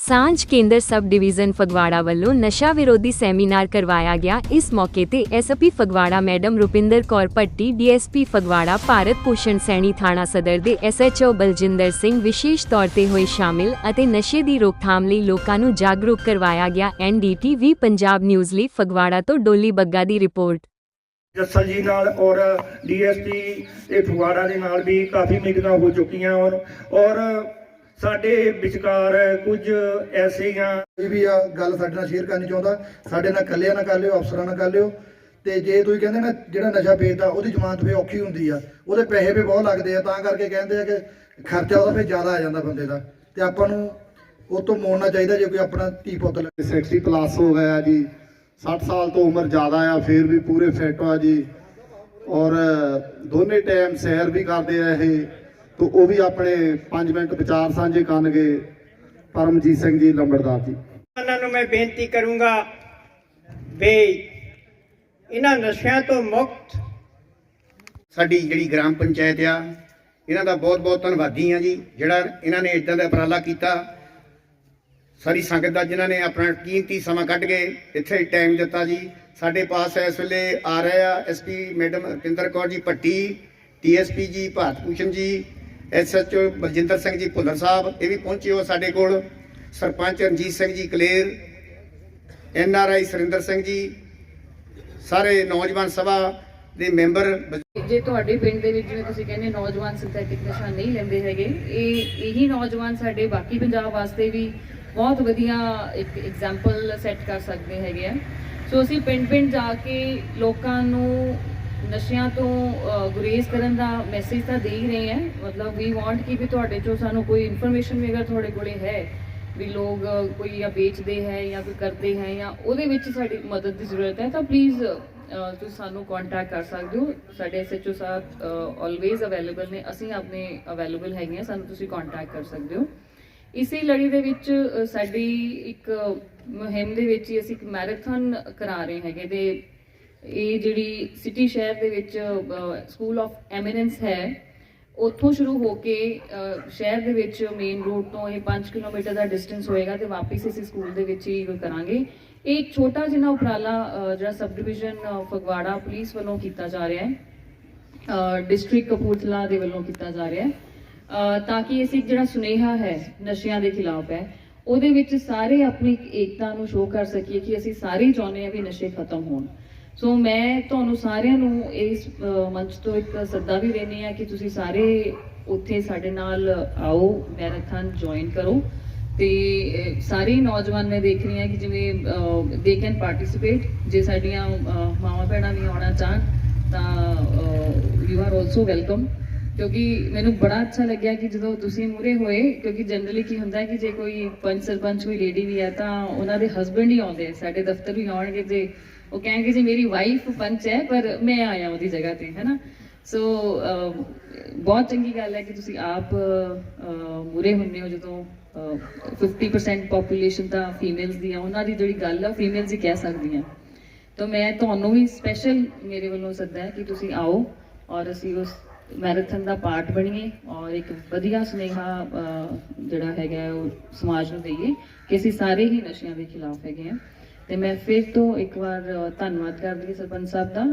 ਸਾਂਝ ਕੇਂਦਰ sub division Phagwara ਵੱਲੋਂ ਨਸ਼ਾ ਵਿਰੋਧੀ ਸੈਮੀਨਾਰ ਕਰਵਾਇਆ ਗਿਆ। ਇਸ ਮੌਕੇ ਤੇ SP Phagwara madam Rupinder Kaur Bhatti DSP Phagwara Bharat Bhushan Saini ਥਾਣਾ ਸਦਰ ਦੇ ਐਸਐਚਓ ਬਲਜਿੰਦਰ ਸਿੰਘ ਵਿਸ਼ੇਸ਼ ਤੌਰ ਤੇ ਹੋਏ ਸ਼ਾਮਿਲ ਅਤੇ ਨਸ਼ੇ ਦੀ ਰੋਕਥਾਮ ਲਈ ਲੋਕਾਂ ਨੂੰ ਜਾਗਰੂਕ ਕਰਵਾਇਆ ਗਿਆ। ਐਨਡੀਟੀਵੀ ਪੰਜਾਬ ਨਿਊਜ਼ ਲਈ ਫਗਵਾੜਾ ਤੋਂ ਡੋਲੀ ਬੱਗਾ ਦੀ ਰਿਪੋਰਟ। ਜੱਸਲ ਜੀ ਨਾਲ ਔਰ ਡੀਐਸਪੀ ਤੇ ਫਗਵਾੜਾ ਦੇ ਨਾਲ ਵੀ ਕਾਫੀ ਮੀਟਿੰਗਾਂ ਹੋ ਚੁੱਕੀਆਂ ਔਰ ਔਰ ਸਾਡੇ ਵਿਚਕਾਰ ਕੁਝ ਐਸੀਆਂ ਕੋਈ ਵੀ ਆ ਗੱਲ ਸਾਡੇ ਨਾਲ ਸ਼ੇਅਰ ਕਰਨੀ ਚਾਹੁੰਦਾ ਸਾਡੇ ਨਾਲ ਇਕੱਲਿਆਂ ਨਾਲ ਕਰ ਲਿਓ ਅਫਸਰਾਂ ਨਾਲ ਕਰ ਲਿਓ। ਤੇ ਜੇ ਤੁਸੀਂ ਕਹਿੰਦੇ ਨਾ ਜਿਹੜਾ ਨਸ਼ਾ ਵੇਚਦਾ ਉਹਦੀ ਜ਼ਮਾਨਤ ਫੇ ਔਖੀ ਹੁੰਦੀ ਆ। ਉਹਦੇ ਪੈਸੇ ਵੀ ਬਹੁਤ ਲੱਗਦੇ ਆ ਤਾਂ ਕਰਕੇ ਕਹਿੰਦੇ ਆ ਕਿ ਖਰਚਾ ਉਹਦਾ ਫੇ ਜ਼ਿਆਦਾ ਆ ਜਾਂਦਾ ਬੰਦੇ ਦਾ। ਤੇ ਆਪਾਂ ਨੂੰ ਉਹ ਤੋਂ ਮੋੜਨਾ ਚਾਹੀਦਾ ਜੇ ਕੋਈ ਆਪਣਾ ਧੀ ਪੁੱਤ ਲੈ 60 ਪਲੱਸ ਹੋ ਗਿਆ ਜੀ 60 ਸਾਲ ਤੋਂ ਉਮਰ ਜ਼ਿਆਦਾ ਆ ਫਿਰ ਵੀ ਪੂਰੇ ਫਿੱਟ ਆ ਜੀ। ਔਰ ਦੋਨੇ ਟਾਈਮ ਸੈਰ ਵੀ ਕਰਦੇ ਆ ਇਹ। ਤੋ ਉਹ ਵੀ ਆਪਣੇ 5 ਮਿੰਟ ਵਿਚਾਰ ਸਾਂਝੇ ਕਰਨਗੇ ਪਰਮਜੀਤ ਸਿੰਘ ਜੀ ਲੰਬੜਦਾਰ ਜੀ। ਉਹਨਾਂ ਨੂੰ ਮੈਂ ਬੇਨਤੀ ਕਰੂੰਗਾ ਵੀ ਇਹਨਾਂ ਨਸ਼ਿਆਂ ਤੋਂ ਮੁਕਤ ਸਾਡੀ ਜਿਹੜੀ ਗ੍ਰਾਮ ਪੰਚਾਇਤ ਆ ਇਹਨਾਂ ਦਾ ਬਹੁਤ ਬਹੁਤ ਧੰਨਵਾਦੀ ਆ ਜੀ ਜਿਹੜਾ ਇਹਨਾਂ ਨੇ ਇਦਾਂ ਦਾ ਉਪਰਾਲਾ ਕੀਤਾ। ਸਾਰੀ ਸੰਗਤ ਦਾ ਜਿਨ੍ਹਾਂ ਨੇ ਆਪਣਾ ਕੀਮਤੀ ਸਮਾਂ ਕੱਢ ਕੇ ਇੱਥੇ ਟਾਈਮ ਦਿੱਤਾ ਜੀ। ਸਾਡੇ ਪਾਸ ਇਸ ਵੇਲੇ ਆ ਰਹੇ ਆ ਐਸਪੀ ਮੈਡਮ ਰਪਿੰਦਰ ਕੌਰ ਜੀ ਪੱਟੀ ਟੀਐਸਪੀ ਜੀ ਭਾਰਤ ਭੂਸ਼ਣ ਜੀ ਐਸਐਚਓ ਬਲਜਿੰਦਰ ਸਿੰਘ ਜੀ ਭੁੱਲਰ ਸਾਹਿਬ, ਇਹ ਵੀ ਪਹੁੰਚੇ ਹੋ ਸਾਡੇ ਕੋਲ। ਸਰਪੰਚ ਰਣਜੀਤ ਸਿੰਘ ਜੀ ਕਲੇਰ ਐਨਆਰਆਈ ਸੁਰਿੰਦਰ ਸਿੰਘ ਜੀ, ਸਾਰੇ ਨੌਜਵਾਨ ਸਭਾ ਦੇ ਮੈਂਬਰ। ਜੇ ਤੁਹਾਡੇ ਪਿੰਡ ਦੇ ਵਿੱਚ ਜਿਵੇਂ ਤੁਸੀਂ ਕਹਿੰਦੇ ਨੌਜਵਾਨ ਸਿੰਥੈਟਿਕ ਨਸ਼ਾ ਨਹੀਂ ਲੈਂਦੇ ਹੈਗੇ, ਇਹ ਇਹੀ ਨੌਜਵਾਨ ਸਾਡੇ ਬਾਕੀ ਪੰਜਾਬ ਵਾਸਤੇ ਵੀ ਬਹੁਤ ਵਧੀਆ ਇੱਕ ਐਗਜ਼ਾਮਪਲ ਸੈੱਟ ਕਰ ਸਕਦੇ ਹੈਗੇ ਆ। ਸੋ ਅਸੀਂ ਪਿੰਡ ਪਿੰਡ ਜਾ ਕੇ ਲੋਕਾਂ ਨੂੰ ਨਸ਼ਿਆਂ ਤੋਂ ਗੁਰੇਜ਼ ਕਰਨ ਦਾ ਮੈਸੇਜ ਤਾਂ ਦੇ ਹੀ ਰਹੇ ਹਾਂ। ਮਤਲਬ ਵੀ ਵਾਂਟ ਕਿ ਵੀ ਤੁਹਾਡੇ ਚੋਂ ਸਾਨੂੰ ਕੋਈ ਇਨਫੋਰਮੇਸ਼ਨ ਵੀ ਅਗਰ ਤੁਹਾਡੇ ਕੋਲੇ ਹੈ, ਵੀ ਲੋਕ ਕੋਈ ਜਾਂ ਵੇਚਦੇ ਹੈ ਜਾਂ ਕੋਈ ਕਰਦੇ ਹੈ ਜਾਂ ਉਹਦੇ ਵਿੱਚ ਸਾਡੀ ਮਦਦ ਦੀ ਜ਼ਰੂਰਤ ਹੈ, ਤਾਂ ਪਲੀਜ਼ ਤੁਸੀਂ ਸਾਨੂੰ ਕੰਟੈਕਟ ਕਰ ਸਕਦੇ ਹੋ। ਸਾਡੇ ਐਸਐਚਓ ਸਾਹਿਬ ਆਲਵੇਜ਼ ਅਵੇਲੇਬਲ ਨੇ। ਅਸੀਂ ਆਪਣੇ ਅਵੇਲੇਬਲ ਹੈਗੇ ਹਾਂ, ਸਾਨੂੰ ਤੁਸੀਂ ਕੰਟੈਕਟ ਕਰ ਸਕਦੇ ਹੋ। ਇਸੇ ਲੜੀ ਦੇ ਵਿੱਚ ਸਾਡੀ ਇੱਕ ਮੁਹਿੰਮ ਦੇ ਵਿੱਚ ਹੀ ਅਸੀਂ ਇੱਕ ਮੈਰਾਥਨ ਕਰਾ ਰਹੇ ਹੈਗੇ ਤੇ ਇਹ ਜਿਹੜੀ ਸਿਟੀ ਸ਼ਹਿਰ ਦੇ ਵਿੱਚ ਸਕੂਲ ਆਫ ਐਮੀਨੈਂਸ ਹੈ, ਉੱਥੋਂ ਸ਼ੁਰੂ ਹੋ ਕੇ ਸ਼ਹਿਰ ਦੇ ਵਿੱਚ ਮੇਨ ਰੋਡ ਤੋਂ ਇਹ 5 ਕਿਲੋਮੀਟਰ ਦਾ ਡਿਸਟੈਂਸ ਹੋਏਗਾ ਤੇ ਵਾਪਸ ਅਸੀਂ ਸਕੂਲ ਦੇ ਵਿੱਚ ਹੀ ਕਰਾਂਗੇ। ਇਹ ਇੱਕ ਛੋਟਾ ਜਿਹਾ ਉਪਰਾਲਾ ਜਿਹੜਾ ਸਬ ਡਿਵੀਜ਼ਨ ਫਗਵਾੜਾ ਪੁਲਿਸ ਵੱਲੋਂ ਕੀਤਾ ਜਾ ਰਿਹਾ ਹੈ। ਡਿਸਟ੍ਰਿਕਟ ਕਪੂਰਥਲਾ ਦੇ ਵੱਲੋਂ ਕੀਤਾ ਜਾ ਰਿਹਾ ਹੈ। ਤਾਂ ਕਿ ਅਸੀਂ ਜਿਹੜਾ ਸੁਨੇਹਾ ਹੈ, ਨਸ਼ਿਆਂ ਦੇ ਖਿਲਾਫ ਹੈ, ਉਹਦੇ ਵਿੱਚ ਸਾਰੇ ਆਪਣੀ ਏਕਤਾ ਨੂੰ ਸ਼ੋਅ ਕਰ ਸਕੀਏ ਕਿ ਅਸੀਂ ਸਾਰੇ ਹੀ ਚਾਹੁੰਦੇ ਹਾਂ ਵੀ ਨਸ਼ੇ ਖਤਮ ਹੋਣ। ਸੋ ਮੈਂ ਤੁਹਾਨੂੰ ਸਾਰਿਆਂ ਨੂੰ ਇਸ ਮੰਚ ਤੋਂ ਇੱਕ ਸੱਦਾ ਵੀ ਦੇਣੀ ਆ ਕਿ ਤੁਸੀਂ ਸਾਰੇ ਉੱਥੇ ਸਾਡੇ ਨਾਲ ਆਓ ਮੈਰਾਥਨ ਜੁਆਇਨ ਕਰੋ। ਤੇ ਸਾਰੇ ਨੌਜਵਾਨ ਮੈਂ ਦੇਖ ਰਹੀ ਹਾਂ ਕਿ ਜਿਵੇਂ ਦੇ ਕੈਨ ਪਾਰਟਿਸਿਪੇਟ ਜੇ ਸਾਡੀਆਂ ਅਹ, ਮਾਵਾਂ ਭੈਣਾਂ ਵੀ ਆਉਣਾ ਚਾਹਣ ਤਾਂ ਯੂ ਆਰ ਆਲਸੋ ਵੈਲਕਮ ਕਿਉਂਕਿ ਮੈਨੂੰ ਬੜਾ ਅੱਛਾ ਲੱਗਿਆ ਕਿ ਜਦੋਂ ਤੁਸੀਂ ਮੂਰੇ ਹੋਏ ਕਿਉਂਕਿ ਜਨਰਲੀ ਕੀ ਹੁੰਦਾ ਕਿ ਜੇ ਕੋਈ ਪੰਚ ਸਰਪੰਚ ਕੋਈ ਲੇਡੀ ਵੀ ਹੈ ਤਾਂ ਉਹਨਾਂ ਦੇ ਹਸਬੰਡ ਹੀ ਆਉਂਦੇ ਆ ਸਾਡੇ ਦਫ਼ਤਰ ਵੀ ਆਉਣਗੇ ਤੇ ਉਹ ਕਹਿਣਗੇ ਜੀ ਮੇਰੀ ਵਾਈਫ ਪੰਚ ਹੈ ਪਰ ਮੈਂ ਆਇਆ ਉਹਦੀ ਜਗ੍ਹਾ ਤੇ ਹੈ ਨਾ ਸੋ ਬਹੁਤ ਚੰਗੀ ਗੱਲ ਹੈ ਕਿ ਤੁਸੀਂ ਆਪ ਮੂਰੇ ਹੁੰਦੇ ਹੋ ਜਦੋਂ ਅਹ, 50% ਪੋਪੂਲੇਸ਼ਨ ਤਾਂ ਫੀਮੇਲਸ ਦੀ ਆ। ਉਹਨਾਂ ਦੀ ਜਿਹੜੀ ਗੱਲ ਆ ਫੀਮੇਲਸ ਹੀ ਕਹਿ ਸਕਦੀਆਂ। ਤਾਂ ਮੈਂ ਤੁਹਾਨੂੰ ਵੀ ਸਪੈਸ਼ਲ ਮੇਰੇ ਵੱਲੋਂ ਸੱਦਾ ਹੈ ਕਿ ਤੁਸੀਂ ਆਓ ਔਰ ਅਸੀਂ ਉਸ ਮੈਰਾਥਨ ਦਾ ਪਾਰਟ ਬਣੀਏ ਔਰ ਇੱਕ ਵਧੀਆ ਸੁਨੇਹਾ ਜਿਹੜਾ ਹੈਗਾ ਉਹ ਸਮਾਜ ਨੂੰ ਦਈਏ ਕਿ ਅਸੀਂ ਸਾਰੇ ਹੀ ਨਸ਼ਿਆਂ ਦੇ ਖਿਲਾਫ ਹੈਗੇ ਹਾਂ। ਤੇ ਮੈਂ ਫਿਰ ਤੋਂ ਇੱਕ ਵਾਰ ਧੰਨਵਾਦ ਕਰਦੀ ਹਾਂ ਸਰਪੰਚ ਸਾਹਿਬ ਦਾ।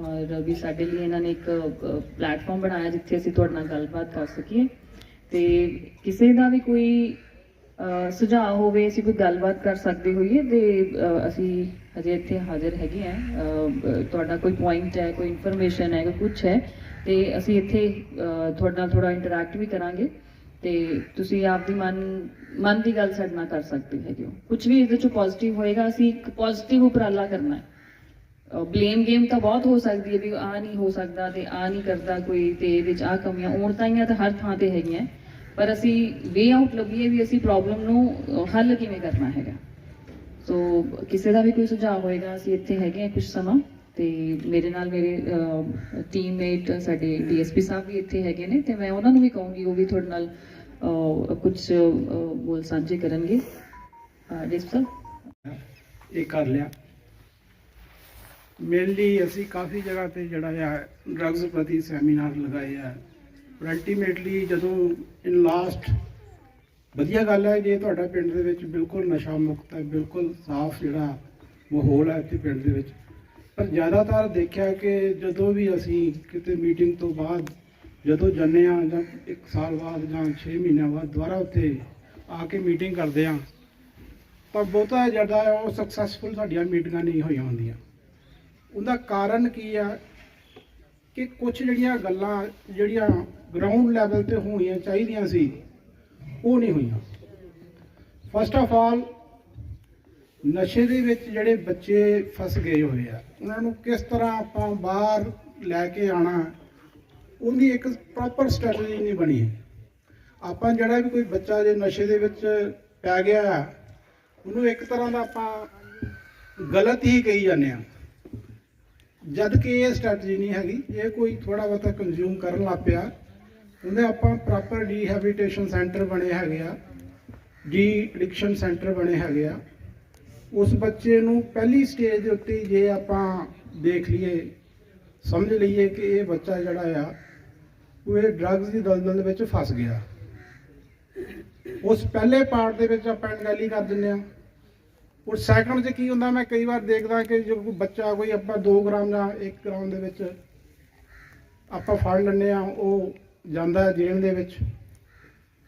ਔਰ ਵੀ ਸਾਡੇ ਲਈ ਇਹਨਾਂ ਨੇ ਇੱਕ ਪਲੇਟਫਾਰਮ ਬਣਾਇਆ ਜਿੱਥੇ ਅਸੀਂ ਤੁਹਾਡੇ ਨਾਲ ਗੱਲਬਾਤ ਕਰ ਸਕੀਏ। ਤੇ ਕਿਸੇ ਦਾ ਵੀ ਕੋਈ ਸੁਝਾਅ ਹੋਵੇ, ਅਸੀਂ ਕੋਈ ਗੱਲਬਾਤ ਕਰ ਸਕਦੇ ਹੋਈਏ ਤੇ ਅਸੀਂ ਹਜੇ ਇੱਥੇ ਹਾਜ਼ਰ ਹੈਗੇ ਆ ਤੁਹਾਡਾ ਕੋਈ ਪੁਆਇੰਟ ਹੈ, ਕੋਈ ਇਨਫੋਰਮੇਸ਼ਨ ਹੈ, ਕੋਈ ਕੁਝ ਹੈ, ਤੇ ਅਸੀਂ ਇੱਥੇ ਤੁਹਾਡੇ ਨਾਲ ਥੋੜਾ ਇੰਟਰੈਕਟ ਵੀ ਕਰਾਂਗੇ। ਤੇ ਤੁਸੀਂ ਆਪਦੀ ਮਨ ਮਨ ਦੀ ਗੱਲ ਸਾਡੇ ਨਾਲ ਕਰ ਸਕਦੇ ਹੈਗੇ ਹੋ। ਕੁਝ ਵੀ ਇਹਦੇ ਚੋਂ ਪੋਜ਼ਿਟਿਵ ਹੋਏਗਾ, ਅਸੀਂ ਇੱਕ ਪੋਜ਼ਿਟਿਵ ਉਪਰਾਲਾ ਕਰਨਾ ਹੈ। ਬਲੇਮ ਗੇਮ ਤਾਂ ਬਹੁਤ ਹੋ ਸਕਦੀ ਹੈ ਵੀ ਆ ਨਹੀਂ ਹੋ ਸਕਦਾ ਤੇ ਆ ਨਹੀਂ ਕਰਦਾ ਕੋਈ ਤੇ ਇਹਦੇ ਚ ਆ ਕਮੀਆਂ ਔਰਤਾਂ ਤਾਂ ਹਰ ਥਾਂ ਤੇ ਹੈਗੀਆਂ ਪਰ ਅਸੀਂ ਵੇ ਆਊਟ ਲੱਭੀਏ ਵੀ ਅਸੀਂ ਪ੍ਰੋਬਲਮ ਨੂੰ ਹੱਲ ਕਿਵੇਂ ਕਰਨਾ ਹੈਗਾ। ਸੋ ਕਿਸੇ ਦਾ ਵੀ ਕੋਈ ਸੁਝਾਅ ਹੋਏਗਾ, ਅਸੀਂ ਇੱਥੇ ਹੈਗੇ ਹਾਂ ਕੁਝ ਸਮਾਂ ਤੇ ਮੇਰੇ ਨਾਲ ਮੇਰੇ ਟੀਮਮੇਟ ਸਾਡੇ ਡੀਐਸਪੀ ਸਾਹਿਬ ਵੀ ਇੱਥੇ ਹੈਗੇ ਨੇ ਤੇ ਮੈਂ ਉਹਨਾਂ ਨੂੰ ਵੀ ਕਹੂੰਗੀ, ਉਹ ਵੀ ਤੁਹਾਡੇ ਨਾਲ ਕੁਝ ਬੋਲ ਸਾਂਝੇ ਕਰਨਗੇ। ਡੀਐਸਪੀ ਸਾਹਿਬ? ਇਹ ਕਰ ਲਿਆ। ਮੇਨਲੀ ਅਸੀਂ ਕਾਫੀ ਜਗ੍ਹਾ ਤੇ ਜਿਹੜਾ ਆ ਡਰੱਗਸ ਪ੍ਰਤੀ ਸੈਮੀਨਾਰ ਲਗਾਏ ਆ। ਪਰ ਅਲਟੀਮੇਟਲੀ ਜਦੋਂ ਇਨ ਲਾਸਟ ਵਧੀਆ ਗੱਲ ਹੈ, ਜੇ ਤੁਹਾਡਾ ਪਿੰਡ ਦੇ ਵਿੱਚ ਬਿਲਕੁਲ ਨਸ਼ਾ ਮੁਕਤ ਹੈ, ਬਿਲਕੁਲ ਸਾਫ਼ ਜਿਹੜਾ ਮਾਹੌਲ ਹੈ ਇੱਥੇ ਪਿੰਡ ਦੇ ਵਿੱਚ। ਪਰ ਜ਼ਿਆਦਾਤਰ ਦੇਖਿਆ ਕਿ ਜਦੋਂ ਵੀ ਅਸੀਂ ਕਿਤੇ ਮੀਟਿੰਗ ਤੋਂ ਬਾਅਦ ਜਦੋਂ ਜਾਂਦੇ ਹਾਂ ਜਾਂ ਇੱਕ ਸਾਲ ਬਾਅਦ ਜਾਂ 6 ਮਹੀਨਿਆਂ ਬਾਅਦ ਦੁਬਾਰਾ ਉੱਥੇ ਆ ਕੇ ਮੀਟਿੰਗ ਕਰਦੇ ਹਾਂ, ਤਾਂ ਬਹੁਤਾ ਜ਼ਿਆਦਾ ਉਹ ਸਕਸੈਸਫੁਲ ਸਾਡੀਆਂ ਮੀਟਿੰਗਾਂ ਨਹੀਂ ਹੋਈਆਂ ਹੁੰਦੀਆਂ। ਉਹਦਾ ਕਾਰਨ ਕੀ ਆ ਕਿ ਕੁਝ ਜਿਹੜੀਆਂ ਗੱਲਾਂ, ਜਿਹੜੀਆਂ ਗਰਾਊਂਡ ਲੈਵਲ ਤੇ ਹੋਣੀਆਂ ਚਾਹੀਦੀਆਂ ਸੀ, ਉਹ ਨਹੀਂ ਹੋਈਆਂ। ਫਸਟ ਆਫ ਆਲ ਨਸ਼ੇ ਦੇ ਵਿੱਚ ਜਿਹੜੇ ਬੱਚੇ ਫਸ ਗਏ ਹੋਏ ਆ, ਉਹਨਾਂ ਨੂੰ ਕਿਸ ਤਰ੍ਹਾਂ ਆਪਾਂ ਬਾਹਰ ਲੈ ਕੇ ਆਣਾ ਉਹਦੀ ਇੱਕ ਪ੍ਰੋਪਰ ਸਟ੍ਰੈਟਜੀ ਨਹੀਂ ਬਣੀ। ਆਪਾਂ ਜਿਹੜਾ ਵੀ ਕੋਈ ਬੱਚਾ ਜੇ ਨਸ਼ੇ ਦੇ ਵਿੱਚ ਪੈ ਗਿਆ ਆ, ਉਹਨੂੰ ਇੱਕ ਤਰ੍ਹਾਂ ਦਾ ਆਪਾਂ ਗਲਤ ਹੀ ਕਹੀ ਜਾਂਦੇ ਆ ਜਦ ਕਿ ਇਹ ਸਟ੍ਰੈਟਜੀ ਨਹੀਂ ਹੈਗੀ ਇਹ ਕੋਈ ਥੋੜਾ ਬਹੁਤਾ ਕੰਜ਼ਿਊਮ ਕਰਨ ਲੱਗ ਪਿਆ। ਉਹਦੇ ਆਪਾਂ ਪ੍ਰੋਪਰ ਰੀਹੈਬਿਲਿਟੇਸ਼ਨ ਸੈਂਟਰ ਬਣੇ ਹੈਗੇ ਆ ਡੀ ਐਡਿਕਸ਼ਨ ਸੈਂਟਰ ਬਣੇ ਹੈਗੇ ਆ। ਉਸ ਬੱਚੇ ਨੂੰ ਪਹਿਲੀ ਸਟੇਜ ਦੇ ਉੱਤੇ ਜੇ ਆਪਾਂ ਦੇਖ ਲਈਏ ਸਮਝ ਲਈਏ ਕਿ ਇਹ ਬੱਚਾ ਜਿਹੜਾ ਆ ਉਹ ਇਹ ਡਰੱਗਸ ਦੀ ਦਲਦਲ ਦੇ ਵਿੱਚ ਫਸ ਗਿਆ। ਉਸ ਪਹਿਲੇ ਪਾਰਟ ਦੇ ਵਿੱਚ ਆਪਾਂ ਅਣਗਹਿਲੀ ਕਰ ਦਿੰਦੇ ਆ ਔਰ ਸੈਕੰਡ 'ਚ ਕੀ ਹੁੰਦਾ, ਮੈਂ ਕਈ ਵਾਰ ਦੇਖਦਾ ਕਿ ਜੋ ਕੋਈ ਬੱਚਾ, ਕੋਈ ਆਪਾਂ 2 ਗ੍ਰਾਮ ਜਾਂ 1 ਗ੍ਰਾਮ ਦੇ ਵਿੱਚ ਆਪਾਂ ਫੜ ਲੈਂਦੇ ਆ ਉਹ ਜਾਂਦਾ ਜੇਲ੍ਹ ਦੇ ਵਿੱਚ।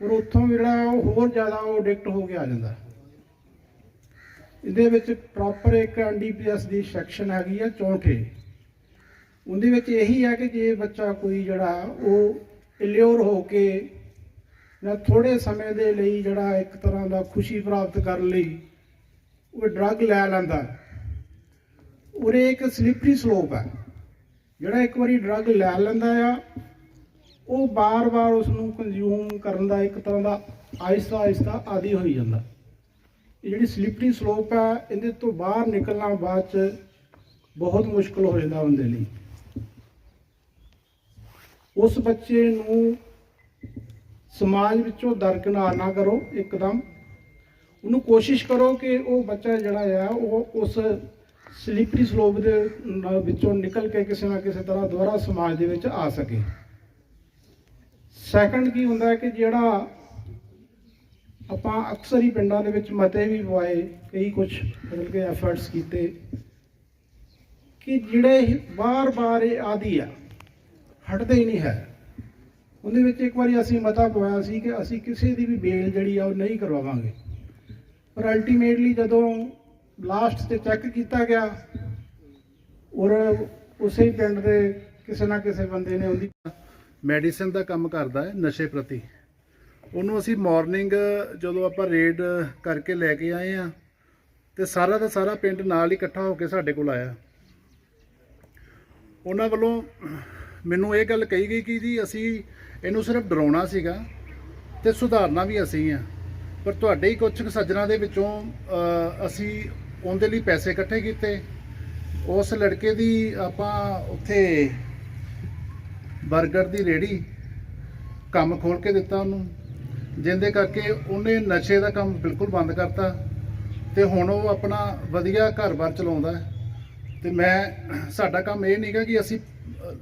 ਔਰ ਉੱਥੋਂ ਜਿਹੜਾ ਉਹ ਹੋਰ ਜ਼ਿਆਦਾ ਉਹ ਐਡਿਕਟ ਹੋ ਕੇ ਆ ਜਾਂਦਾ। ਇਹਦੇ ਵਿੱਚ ਪ੍ਰੋਪਰ ਇੱਕ ਐਨਡੀਪੀਐਸ ਦੀ ਸੈਕਸ਼ਨ ਹੈਗੀ ਆ 64 ਉਹਦੇ ਵਿੱਚ ਇਹੀ ਹੈ ਕਿ ਜੇ ਬੱਚਾ ਕੋਈ ਜਿਹੜਾ ਉਹ ਇਲਿਓਰ ਹੋ ਕੇ ਜਾਂ ਥੋੜੇ ਸਮੇਂ ਦੇ ਲਈ ਜਿਹੜਾ ਇੱਕ ਤਰ੍ਹਾਂ ਦਾ ਖੁਸ਼ੀ ਪ੍ਰਾਪਤ ਕਰਨ ਲਈ ਉਹ ਡਰੱਗ ਲੈ ਲੈਂਦਾ ਉਰੇ ਇੱਕ ਸਲਿਪਰੀ ਸਲੋਪ ਹੈ। ਜਿਹੜਾ ਇੱਕ ਵਾਰੀ ਡਰੱਗ ਲੈ ਲੈਂਦਾ ਆ, ਉਹ ਬਾਰ-ਬਾਰ ਉਸ ਨੂੰ ਕੰਜ਼ਿਊਮ ਕਰਨ ਦਾ ਇੱਕ ਤਰ੍ਹਾਂ ਦਾ ਆਹਿਸਤਾ ਆਹਿਸਤਾ ਆਦੀ ਹੋਈ ਜਾਂਦਾ। ਇਹ ਜਿਹੜੀ ਸਲਿਪਰੀ ਸਲੋਪ ਹੈ, ਇਹਦੇ ਤੋਂ ਬਾਹਰ ਨਿਕਲਣਾ ਬਾਅਦ ਚ ਬਹੁਤ ਮੁਸ਼ਕਲ ਹੋ ਜਾਂਦਾ ਬੰਦੇ ਲਈ। ਉਸ ਬੱਚੇ ਨੂੰ ਸਮਾਜ ਵਿੱਚੋਂ ਦਰਕਨਾਰ ਨਾ ਕਰੋ, ਇੱਕਦਮ। ਉਹਨੂੰ ਕੋਸ਼ਿਸ਼ ਕਰੋ ਕਿ ਉਹ ਬੱਚਾ ਜਿਹੜਾ ਆ, ਉਹ ਉਸ ਸਲੀਪਰੀ ਸਲੋਪ ਦੇ ਵਿੱਚੋਂ ਨਿਕਲ ਕੇ ਕਿਸੇ ਨਾ ਕਿਸੇ ਤਰ੍ਹਾਂ ਦੁਬਾਰਾ ਸਮਾਜ ਦੇ ਵਿੱਚ ਆ ਸਕੇ। ਸੈਕੰਡ ਕੀ ਹੁੰਦਾ ਹੈ ਕਿ ਜਿਹੜਾ ਆਪਾਂ ਅਕਸਰ ਹੀ ਪਿੰਡਾਂ ਦੇ ਵਿੱਚ ਮਤੇ ਵੀ ਪਵਾਏ, ਕਈ ਕੁਝ ਮਤਲਬ ਕਿ ਐਫਰਟਸ ਕੀਤੇ, ਕਿ ਜਿਹੜੇ ਬਾਰ-ਬਾਰ ਇਹ ਆਦੀ ਆ। ਹਟਦੇ ਹੀ ਨਹੀਂ ਹੈ। ਉਹਦੇ ਵਿੱਚ ਇੱਕ ਵਾਰੀ ਅਸੀਂ ਮਤਾ ਪਵਾਇਆ ਸੀ ਕਿ ਅਸੀਂ ਕਿਸੇ ਦੀ ਵੀ ਬੇਲ ਜਿਹੜੀ ਆ ਉਹ ਨਹੀਂ ਕਰਵਾਵਾਂਗੇ। ਪਰ ਅਲਟੀਮੇਟਲੀ ਜਦੋਂ ਲਾਸਟ ਤੇ ਚੈੱਕ ਕੀਤਾ ਗਿਆ, ਔਰ ਉਸੇ ਪਿੰਡ ਦੇ ਕਿਸੇ ਨਾ ਕਿਸੇ ਬੰਦੇ ਨੇ ਉਹਦੀ ਮੈਡੀਸਨ ਦਾ ਕੰਮ ਕਰਦਾ ਹੈ ਨਸ਼ੇ ਪ੍ਰਤੀ। ਉਹਨੂੰ ਅਸੀਂ ਮਾਰਨਿੰਗ ਜਦੋਂ ਆਪਾਂ ਰੇਡ ਕਰਕੇ ਲੈ ਕੇ ਆਏ ਆ ਤੇ ਸਾਰਾ ਦਾ ਸਾਰਾ ਪਿੰਡ ਨਾਲ ਹੀ ਇਕੱਠਾ ਹੋ ਕੇ ਸਾਡੇ ਕੋਲ ਆਇਆ। ਉਹਨਾਂ ਵੱਲੋਂ ਮੈਨੂੰ ਇਹ ਗੱਲ ਕਹੀ ਗਈ ਕਿ ਜੀ ਅਸੀਂ ਇਹਨੂੰ ਸਿਰਫ ਡਰਾਉਣਾ ਸੀਗਾ ਤੇ ਸੁਧਾਰਨਾ ਵੀ ਅਸੀਂ ਆ ਪਰ ਤੁਹਾਡੇ ਹੀ ਕੁਝ ਕੁ ਸੱਜਣਾ ਦੇ ਵਿੱਚੋਂ ਅਸੀਂ ਉਹਦੇ ਲਈ ਪੈਸੇ ਇਕੱਠੇ ਕੀਤੇ ਉਸ ਲੜਕੇ ਦੀ ਆਪਾਂ ਉੱਥੇ 버ਗਰ ਦੀ ਰੇੜੀ ਕੰਮ ਖੋਲ ਕੇ ਦਿੱਤਾ ਉਹਨੂੰ ਜਿੰਦੇ ਕਰਕੇ ਉਹਨੇ ਨਸ਼ੇ ਦਾ ਕੰਮ ਬਿਲਕੁਲ ਬੰਦ ਕਰਤਾ ਤੇ ਹੁਣ ਉਹ ਆਪਣਾ ਵਧੀਆ ਘਰ-ਬਾਰ ਚਲਾਉਂਦਾ ਹੈ। ਤੇ ਮੈਂ, ਸਾਡਾ ਕੰਮ ਇਹ ਨਹੀਂਗਾ ਕਿ ਅਸੀਂ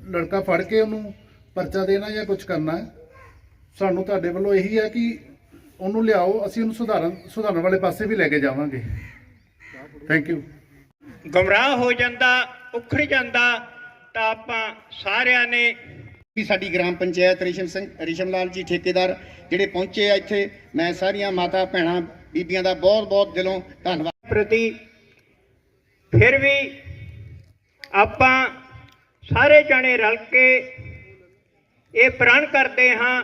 ਲੜਕਾ ਫੜ ਕੇ ਉਹਨੂੰ ਪਰਚਾ ਦੇਣਾ ਜਾਂ ਕੁਝ ਕਰਨਾ। ਸਾਨੂੰ ਤੁਹਾਡੇ ਵੱਲੋਂ ਇਹੀ ਹੈ ਕਿ ਉਹਨੂੰ ਲਿਆਓ ਅਸੀਂ ਉਹਨੂੰ ਸੁਧਾਰਨ ਸੁਧਾਰਨ ਵਾਲੇ ਪਾਸੇ ਵੀ ਲੈ ਕੇ ਜਾਵਾਂਗੇ ਥੈਂਕ ਯੂ ਗੁੰਮਰਾਹ ਹੋ ਜਾਂਦਾ ਉਖੜ ਜਾਂਦਾ ਤਾਂ ਆਪਾਂ ਸਾਰਿਆਂ ਨੇ ਵੀ ਸਾਡੀ ਗ੍ਰਾਮ ਪੰਚਾਇਤ ਰਿਸ਼ਮ ਸਿੰਘ ਰਿਸ਼ਮ ਲਾਲ ਜੀ ਠੇਕੇਦਾਰ ਜਿਹੜੇ ਪਹੁੰਚੇ ਆ ਇੱਥੇ ਮੈਂ ਸਾਰੀਆਂ ਮਾਤਾ ਭੈਣਾਂ ਬੀਬੀਆਂ ਦਾ ਬਹੁਤ ਬਹੁਤ ਦਿਲੋਂ ਧੰਨਵਾਦ ਪ੍ਰਤੀ ਫਿਰ ਵੀ ਆਪਾਂ ਸਾਰੇ ਜਣੇ ਰਲ ਕੇ ਇਹ ਪ੍ਰਣ ਕਰਦੇ ਹਾਂ।